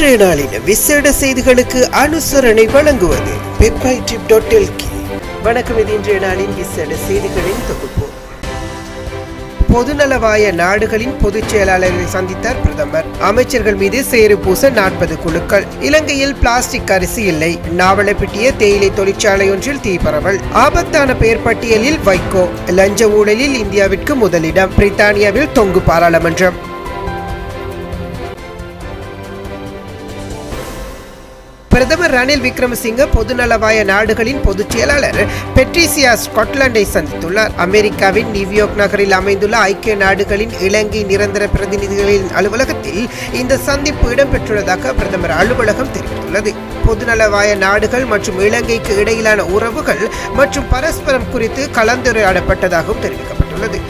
இன்றைய நாளின் விசேட செய்திகளுக்கு அனுசரணை வழங்குவது வெப்மைட்ரிப் வணக்கம் இது இன்றைய நாளின் விசேட செய்திகளின் தொகுப்பு. பொதுநலவாய நாடுகளின் பொதுச் செயலாளர்களை சந்தித்தார் பிரதமர். அமைச்சர்கள் மீது சேறு பூச நாற்பது குழுக்கள். இலங்கையில் பிளாஸ்டிக் அரிசி இல்லை. நாவலப்பிட்டிய தேயிலை தொழிற்சாலை ஒன்றில் தீ பரவல். ஆபத்தான பெயர் பட்டியலில் வைகோ. லஞ்ச ஊழலில் இந்தியாவிற்கு முதலிடம். பிரித்தானியாவில் தொங்கு பாராளுமன்றம். பிரதமர் ரணில் விக்ரமசிங்க பொதுநலவாய நாடுகளின் பொதுச் செயலாளர் பெட்ரிசியா ஸ்காட்லாண்டை சந்தித்துள்ளார். அமெரிக்காவின் நியூயார்க் நகரில் அமைந்துள்ள ஐக்கிய நாடுகளின் இலங்கை நிரந்தர பிரதிநிதிகளின் அலுவலகத்தில் இந்த சந்திப்பு இடம்பெற்றுள்ளதாக பிரதமர் அலுவலகம் தெரிவித்துள்ளது. பொதுநலவாய நாடுகள் மற்றும் இலங்கைக்கு இடையிலான உறவுகள் மற்றும் பரஸ்பரம் குறித்து கலந்துரையாடப்பட்டதாகவும் தெரிவிக்கப்பட்டுள்ளது.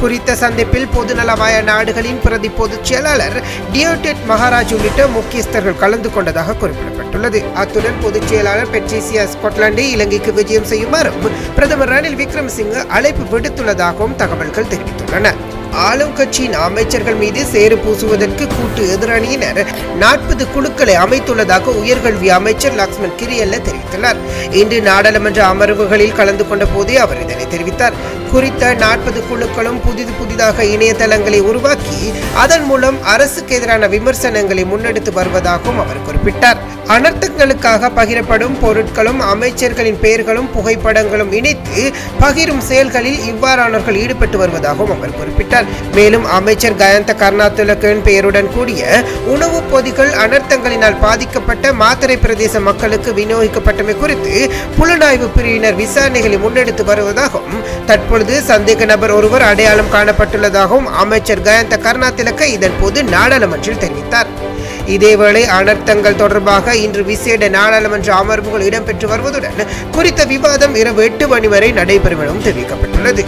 குறித்த சந்திப்பில் பொதுநலவாய நாடுகளின் பிரதி பொதுச் செயலாளர் டியோடெட் மகாராஜ் உள்ளிட்ட முக்கியஸ்தர்கள் கலந்து கொண்டதாக குறிப்பிடப்பட்டுள்ளது. அத்துடன் பொதுச் செயலாளர் பெட்ரிசியா ஸ்காட்லாண்டை இலங்கைக்கு விஜயம் செய்யுமாறும் பிரதமர் ரணில் விக்ரமசிங்க அழைப்பு விடுத்துள்ளதாகவும் தகவல்கள் தெரிவித்துள்ளன. ஆளும் கட்சியின் அமைச்சர்கள் மீது சேறு பூசுவதற்கு கூட்டு எதிரணியினர். நாற்பது குழுக்களை அமைத்துள்ளதாக உயர்கல்வி அமைச்சர் லக்ஷ்மண் கிரியல்ல தெரிவித்துள்ளார். இன்று நாடாளுமன்ற அமர்வுகளில் கலந்து கொண்ட போதே அவர் இதனை தெரிவித்தார். குறித்த நாற்பது குழுக்களும் புதிது புதிதாக இணையதளங்களை உருவாக்கி அதன் மூலம் அரசுக்கு எதிரான விமர்சனங்களை முன்னெடுத்து வருவதாகவும் அவர் குறிப்பிட்டார். அனர்த்தங்களுக்காக பகிரப்படும் பொருட்களும் அமைச்சர்களின் பெயர்களும் புகைப்படங்களும் இணைத்து பகிரும் செயல்களில் இவ்வாறானவர்கள் ஈடுபட்டு வருவதாகவும் அவர் குறிப்பிட்டார். மேலும் அமைச்சர் கயந்த கர்நாத்துலகன் பெயருடன் கூடிய உணவு பொதிகள் அனர்த்தங்களினால் பாதிக்கப்பட்ட மாத்தறை பிரதேச மக்களுக்கு விநியோகிக்கப்பட்டமை குறித்து புலனாய்வு பிரிவினர் விசாரணைகளை முன்னெடுத்து வருவதாகவும் தற்பொழுது சந்தேக நபர் ஒருவர் அடையாளம் காணப்பட்டுள்ளதாகவும் அமைச்சர் கயந்த கருணாதிலக்க இதன் போது நாடாளுமன்றில் தெரிவித்தார். இதேவேளை அனர்த்தங்கள் தொடர்பாக இன்று விசேட நாடாளுமன்ற அமர்வுகள் இடம்பெற்று வருவதுடன் குறித்த விவாதம் இரவு எட்டு மணி வரை நடைபெறும் எனவும் தெரிவிக்கப்பட்டுள்ளது.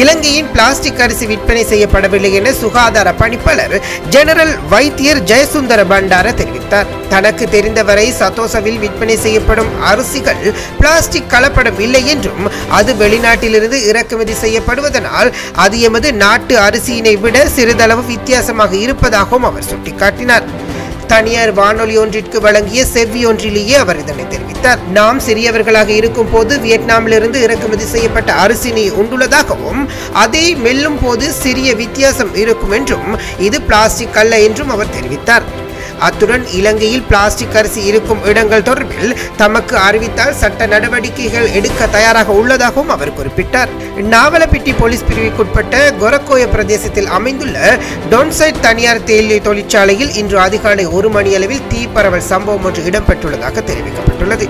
இலங்கையின் பிளாஸ்டிக் அரிசி விற்பனை செய்யப்படவில்லை என சுகாதார பணிப்பாளர் ஜெனரல் வைத்தியர் ஜெயசுந்தர பண்டார தெரிவித்தார். தனக்கு தெரிந்தவரை சத்தோசவில் விற்பனை செய்யப்படும் அரிசிகள் பிளாஸ்டிக் கலப்படம் இல்லை என்றும் அது வெளிநாட்டிலிருந்து இறக்குமதி செய்யப்படுவதனால் அது எமது நாட்டு அரிசியினை விட சிறிதளவு வித்தியாசமாக இருப்பதாகவும் அவர் சுட்டிக்காட்டினார். தனியார் வானொலி ஒன்றிற்கு வழங்கிய செவ்வி ஒன்றிலேயே அவர் இதனை தெரிவித்தார். நாம் சிறியவர்களாக இருக்கும் போது வியட்நாமிலிருந்து இறக்குமதி செய்யப்பட்ட அரிசினை உண்டுள்ளதாகவும் அதை மெல்லும் போது சிறிய வித்தியாசம் இருக்கும் என்றும் இது பிளாஸ்டிக் அல்ல என்றும் அவர் தெரிவித்தார். அத்துடன் இலங்கையில் பிளாஸ்டிக் அரிசி இருக்கும் இடங்கள் தொடர்பில் தமக்கு அறிவித்தால் சட்ட நடவடிக்கைகள் எடுக்க தயாராக உள்ளதாகவும் அவர் குறிப்பிட்டார். நாவலப்பிட்டி போலீஸ் பிரிவுக்குட்பட்ட கொரக்கோய பிரதேசத்தில் அமைந்துள்ள டொன்சைட் தனியார் தேயிலை தொழிற்சாலையில் இன்று அதிகாலை ஒரு மணியளவில் தீ பரவல் சம்பவம் ஒன்று இடம்பெற்றுள்ளதாக தெரிவிக்கப்பட்டுள்ளது.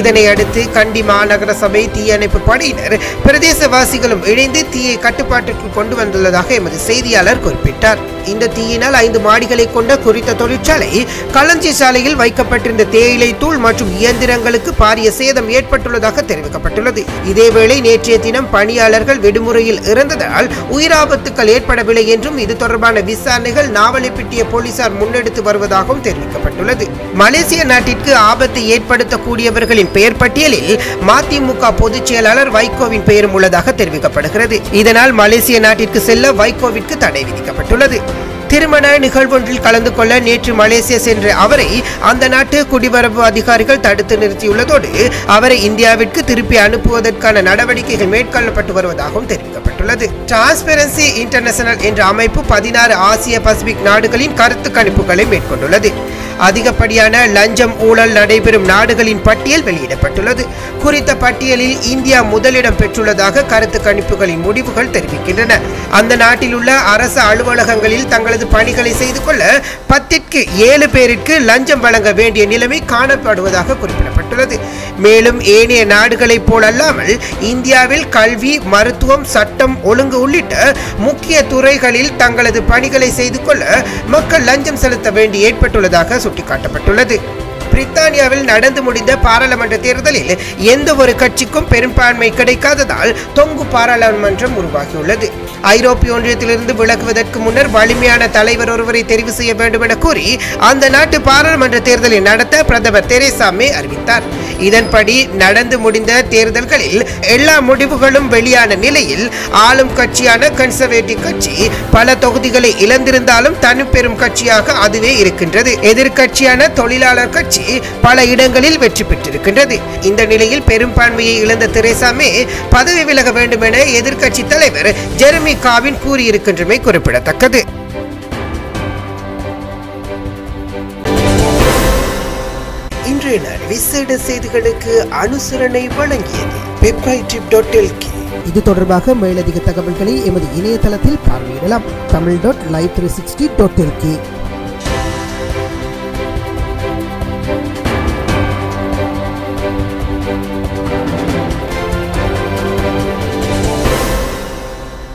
இதனை அடுத்து கண்டி மாநகர சபை தீயணைப்பு படையினர் பிரதேசவாசிகளும் இணைந்து தீயை கட்டுப்பாட்டிற்கு கொண்டு வந்துள்ளதாக எமது செய்தியாளர் குறிப்பிட்டார். இந்த தீயினால் ஐந்து மாடிகளை கொண்ட குறித்த தொழிற்சாலை களஞ்சி சாலையில் வைக்கப்பட்டிருந்த தேயிலை தூள் மற்றும் இயந்திரங்களுக்கு பாரிய சேதம் ஏற்பட்டுள்ளதாக தெரிவிக்கப்பட்டுள்ளது. இதேவேளை நேற்றைய தினம் பணியாளர்கள் விடுமுறையில் இருந்ததால் உயிராபத்துக்கள் ஏற்படவில்லை என்றும் இது தொடர்பான விசாரணைகள் நாவலைப்பிட்டிய போலீசார் முன்னெடுத்து வருவதாகவும் தெரிவிக்கப்பட்டுள்ளது. மலேசிய நாட்டிற்கு ஆபத்தை ஏற்படுத்தக்கூடியவர்களின் பெயர் பட்டியலில் மதிமுக பொதுச் செயலாளர் வைகோவின் பெயரும் உள்ளதாக தெரிவிக்கப்படுகிறது. இதனால் மலேசிய நாட்டிற்கு செல்ல வைகோவிற்கு தடை விதிக்கப்பட்டுள்ளது. திருமண நிகழ்வொன்றில் கலந்து கொள்ள நேற்று மலேசியா சென்ற அவரை அந்த நாட்டு குடிவரவு அதிகாரிகள் தடுத்து நிறுத்தியுள்ளதோடு அவரை இந்தியாவிற்கு திருப்பி அனுப்புவதற்கான நடவடிக்கைகள் மேற்கொள்ளப்பட்டு வருவதாகவும் தெரிவிக்கப்பட்டுள்ளது. டிரான்ஸ்பெரன்சி இன்டர்நேஷனல் என்ற அமைப்பு பதினாறு ஆசிய பசிபிக் நாடுகளின் கருத்து கணிப்புகளை மேற்கொண்டுள்ளது. அதிகப்படியான லஞ்சம் ஊழல் நடைபெறும் நாடுகளின் பட்டியல் வெளியிடப்பட்டுள்ளது. குறித்த பட்டியலில் இந்தியா முதலிடம் பெற்றுள்ளதாக கருத்து கணிப்புகளின் முடிவுகள் தெரிவிக்கின்றன. அந்த நாட்டில் உள்ள அரசு அலுவலகங்களில் தங்களது பணிகளை செய்து கொள்ள பத்திற்கு ஏழு பேருக்கு லஞ்சம் வழங்க வேண்டிய நிலைமை காணப்படுவதாக குறிப்பிடப்பட்டுள்ளது மேலும் ஏனைய நாடுகளைப் போலல்லாமல் இந்தியாவில் கல்வி மருத்துவம் சட்டம் ஒழுங்கு உள்ளிட்ட முக்கிய துறைகளில் தங்களது பணிகளை செய்து கொள்ள மக்கள் லஞ்சம் செலுத்த வேண்டி ஏற்பட்டுள்ளதாக சுட்டிக்காட்டப்பட்டுள்ளது. பிரித்தானியாவில் நடந்து முடிந்த பாராளுமன்ற தேர்தலில் எந்த ஒரு கட்சிக்கும் பெரும்பான்மை கிடைக்காததால் தொங்கு பாராளுமன்றம் உருவாகியுள்ளது. ஐரோப்பிய ஒன்றியத்திலிருந்து விலகுவதற்கு முன்னர் வலிமையான தலைவர் ஒருவரை தெரிவு செய்ய வேண்டும் என கூறி அந்த நாட்டு பாராளுமன்ற தேர்தலை நடத்த பிரதமர் தெரேசா மே அறிவித்தார். இதன்படி நடந்து முடிந்த தேர்தல்களில் எல்லா முடிவுகளும் வெளியான நிலையில் ஆளும் கட்சியான கன்சர்வேட்டிவ் கட்சி பல தொகுதிகளை இழந்திருந்தாலும் தனிப்பெரும் கட்சியாக அதுவே இருக்கின்றது. எதிர்க்கட்சியான தொழிலாளர் கட்சி பல இடங்களில் வெற்றி பெற்றிருக்கின்றது. இந்த நிலையில் பெரும்பான்மையை இழந்த தெரேசா மே பதவி விலக வேண்டும் என எதிர்க்கட்சி தலைவர் ஜெரமி காவின் கூறியிருக்கின்றமை குறிப்பிடத்தக்கது. இன்றைய விசேட செய்திகளுக்கு அனுசரணை வழங்கியது. வெப்சைட் டாட் எல்கே இது தொடர்பாக மேலதிக தகவல்களை எமது இணையதளத்தில் பார்வையிடலாம். Tamil dot live three sixty dot